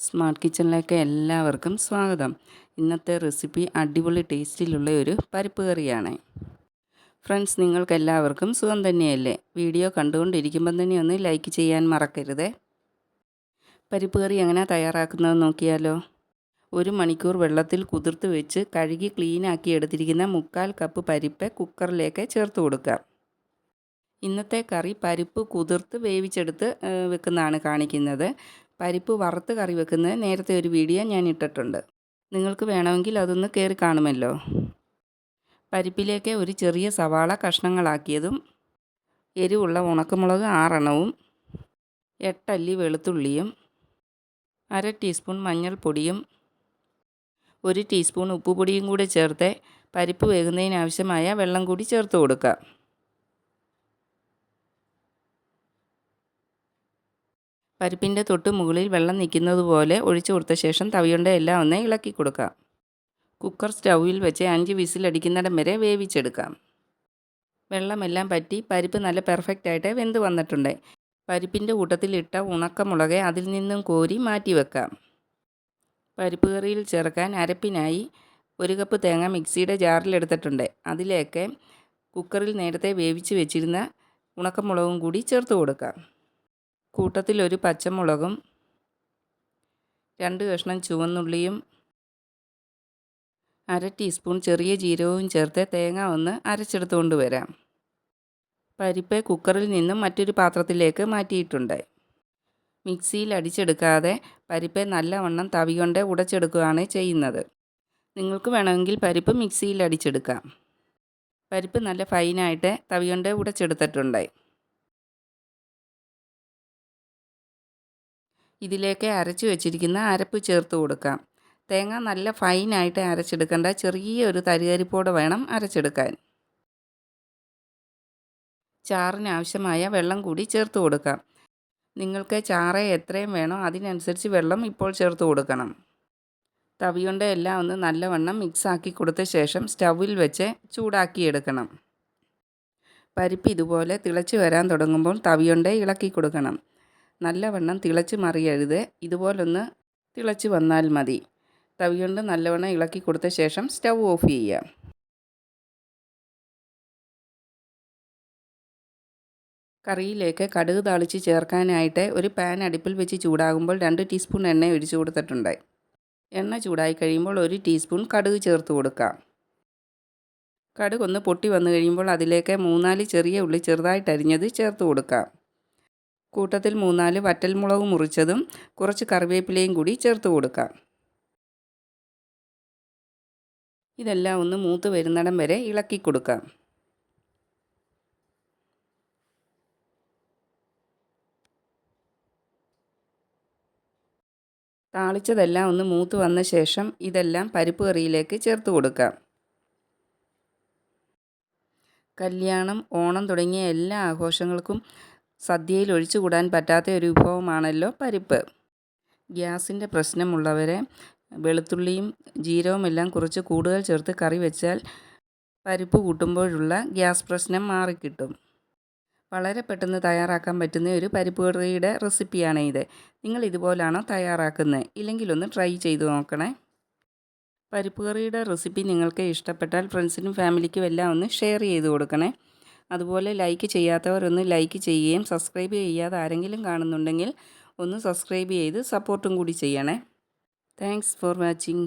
Smart കിച്ചണിലേക്ക് എല്ലാവർക്കും സ്വാഗതം. ഇന്നത്തെ റെസിപ്പി അടിപൊളി ടേസ്റ്റിലുള്ള ഒരു പരിപ്പ് കറിയാണ്. ഫ്രണ്ട്സ് നിങ്ങൾക്ക് എല്ലാവർക്കും സുഖം തന്നെയല്ലേ? വീഡിയോ കണ്ടുകൊണ്ടിരിക്കുമ്പം തന്നെ ഒന്ന് ലൈക്ക് ചെയ്യാൻ മറക്കരുത്. പരിപ്പ് കറി എങ്ങനെ തയ്യാറാക്കുന്നത് നോക്കിയാലോ? ഒരു മണിക്കൂർ വെള്ളത്തിൽ കുതിർത്ത് വെച്ച് കഴുകി ക്ലീനാക്കി എടുത്തിരിക്കുന്ന മുക്കാൽ കപ്പ് പരിപ്പ് കുക്കറിലേക്ക് ചേർത്ത് കൊടുക്കാം ഇന്നത്തെ കറി പരിപ്പ് കുതിർത്ത് വേവിച്ചെടുത്ത് വെക്കുന്നതാണ് കാണിക്കുന്നത്. പരിപ്പ് വറുത്ത് കറി വെക്കുന്നത് നേരത്തെ ഒരു വീഡിയോ ഞാൻ ഇട്ടിട്ടുണ്ട്. നിങ്ങൾക്ക് വേണമെങ്കിൽ അതൊന്ന് കയറി കാണുമല്ലോ. പരിപ്പിലേക്ക് ഒരു ചെറിയ സവാള കഷ്ണങ്ങളാക്കിയതും എരിവുള്ള ഉണക്കമുളക് ആറെണ്ണവും എട്ടല്ലി വെളുത്തുള്ളിയും അര ടീസ്പൂൺ മഞ്ഞൾപ്പൊടിയും ഒരു ടീസ്പൂൺ ഉപ്പുപൊടിയും കൂടെ ചേർത്ത് പരിപ്പ് വേകുന്നതിനാവശ്യമായ വെള്ളം കൂടി ചേർത്ത് കൊടുക്കുക പരിപ്പിന്റെ തൊട്ട് മുകളിൽ വെള്ളം നിൽക്കുന്നത് പോലെ ഒഴിച്ചു കൊടുത്ത ശേഷം തവിയുണ്ട എല്ലാം ഒന്ന് ഇളക്കി കൊടുക്കാം. കുക്കർ സ്റ്റൗവിൽ വെച്ച് അഞ്ച് വിസിലടിക്കുന്നിടം വരെ വേവിച്ചെടുക്കാം. വെള്ളമെല്ലാം പറ്റി പരിപ്പ് നല്ല പെർഫെക്റ്റ് ആയിട്ട് വെന്ത് വന്നിട്ടുണ്ട്. പരിപ്പിന്റെ കൂട്ടത്തിലിട്ട ഉണക്കമുളക് അതിൽ നിന്നും കോരി മാറ്റി വെക്കാം. പരിപ്പ് കറിയിൽ ചേർക്കാൻ അരപ്പിനായി ഒരു കപ്പ് തേങ്ങ മിക്സിയുടെ ജാറിലെടുത്തിട്ടുണ്ട് അതിലേക്ക് കുക്കറിൽ നേരത്തെ വേവിച്ച് വെച്ചിരുന്ന ഉണക്കമുളകും കൂടി ചേർത്ത് കൊടുക്കാം. കൂട്ടത്തിൽ ഒരു പച്ചമുളകും രണ്ട് കഷ്ണം ചുവന്നുള്ളിയും അര ടീസ്പൂൺ ചെറിയ ജീരകവും ചേർത്ത് തേങ്ങ ഒന്ന് അരച്ചെടുത്തുകൊണ്ട് കൊണ്ടുവരാം പരിപ്പ് കുക്കറിൽ നിന്നും മറ്റൊരു പാത്രത്തിലേക്ക് മാറ്റിയിട്ടുണ്ട്. മിക്സിയിൽ അടിച്ചെടുക്കാതെ പരിപ്പ് നല്ലവണ്ണം തവി കൊണ്ട് ഉടച്ചെടുക്കുകയാണ് ചെയ്യുന്നത്. നിങ്ങൾക്ക് വേണമെങ്കിൽ പരിപ്പ് മിക്സിയിൽ അടിച്ചെടുക്കാം. പരിപ്പ് നല്ല ഫൈനായിട്ട് തവി കൊണ്ട് ഉടച്ചെടുത്തിട്ടുണ്ട്. ഇതിലേക്ക് അരച്ച് വെച്ചിരിക്കുന്ന അരപ്പ് ചേർത്ത് കൊടുക്കാം. തേങ്ങ നല്ല ഫൈനായിട്ട് അരച്ചെടുക്കേണ്ട. ചെറിയൊരു തരികരിപ്പോടെ വേണം അരച്ചെടുക്കാൻ. ചാറിനാവശ്യമായ വെള്ളം കൂടി ചേർത്ത് കൊടുക്കാം. നിങ്ങൾക്ക് ചാറ് എത്രയും വേണോ അതിനനുസരിച്ച് വെള്ളം ഇപ്പോൾ ചേർത്ത് കൊടുക്കണം. തവിയുണ്ട എല്ലാം ഒന്ന് നല്ലവണ്ണം മിക്സാക്കി കൊടുത്ത ശേഷം സ്റ്റൗവിൽ വെച്ച് ചൂടാക്കിയെടുക്കണം പരിപ്പ് ഇതുപോലെ തിളച്ച് വരാൻ തുടങ്ങുമ്പോൾ തവിയുണ്ട ഇളക്കി കൊടുക്കണം. നല്ലവണ്ണം തിളച്ച് മറിയരുത് ഇതുപോലൊന്ന് തിളച്ച് വന്നാൽ മതി. തവി കൊണ്ട് നല്ലവണ്ണം ഇളക്കി കൊടുത്ത ശേഷം സ്റ്റൗ ഓഫ് ചെയ്യാം കറിയിലേക്ക് കടുക് താളിച്ച് ചേർക്കാനായിട്ട് ഒരു പാൻ അടുപ്പിൽ വെച്ച് ചൂടാകുമ്പോൾ രണ്ട് ടീസ്പൂൺ എണ്ണ ഒഴിച്ചു കൊടുത്തിട്ടുണ്ട്. എണ്ണ ചൂടായി കഴിയുമ്പോൾ ഒരു ടീസ്പൂൺ കടുക് ചേർത്ത് കൊടുക്കാം കടുക് ഒന്ന് പൊട്ടി വന്നു കഴിയുമ്പോൾ അതിലേക്ക് മൂന്നാൽ ചെറിയ ഉള്ളി ചെറുതായിട്ട് അരിഞ്ഞത് ചേർത്ത് കൊടുക്കാം കൂട്ടത്തിൽ മൂന്നാൽ വറ്റൽമുളക് മുറിച്ചതും കുറച്ച് കറിവേപ്പിലയും കൂടി ചേർത്ത് കൊടുക്കാം. ഇതെല്ലാം ഒന്ന് മൂത്ത് വരുന്നിടം വരെ ഇളക്കി കൊടുക്കാം. താളിച്ചതെല്ലാം ഒന്ന് മൂത്ത് വന്ന ശേഷം ഇതെല്ലാം പരിപ്പ് കറിയിലേക്ക് ചേർത്ത് കൊടുക്കാം. കല്യാണം ഓണം തുടങ്ങിയ എല്ലാ ആഘോഷങ്ങൾക്കും സദ്യയിൽ ഒഴിച്ചുകൂടാൻ പറ്റാത്ത ഒരു വിഭവമാണല്ലോ പരിപ്പ്. ഗ്യാസിന്റെ പ്രശ്നമുള്ളവരെ വെളുത്തുള്ളിയും ജീരവും എല്ലാം കുറച്ച് കൂടുതൽ ചേർത്ത് കറി വെച്ചാൽ പരിപ്പ് കൂട്ടുമ്പോഴുള്ള ഗ്യാസ് പ്രശ്നം മാറിക്കിട്ടും. വളരെ പെട്ടെന്ന് തയ്യാറാക്കാൻ പറ്റുന്ന ഒരു പരിപ്പ് കറിയുടെ റെസിപ്പിയാണ് ഇത്. നിങ്ങൾ ഇതുപോലാണോ തയ്യാറാക്കുന്നത്? ഇല്ലെങ്കിൽ ഒന്ന് ട്രൈ ചെയ്ത് നോക്കണേ. പരിപ്പ് കറിയുടെ റെസിപ്പി നിങ്ങൾക്ക് ഇഷ്ടപ്പെട്ടാൽ ഫ്രണ്ട്സിനും ഫാമിലിക്കും എല്ലാം ഒന്ന് ഷെയർ ചെയ്ത് കൊടുക്കണേ. അതുപോലെ ലൈക്ക് ചെയ്യാത്തവർ ഒന്ന് ലൈക്ക് ചെയ്യുകയും സബ്സ്ക്രൈബ് ചെയ്യാതെ ആരെങ്കിലും കാണുന്നുണ്ടെങ്കിൽ ഒന്ന് സബ്സ്ക്രൈബ് ചെയ്ത് സപ്പോർട്ടും കൂടി ചെയ്യണേ. Thanks for watching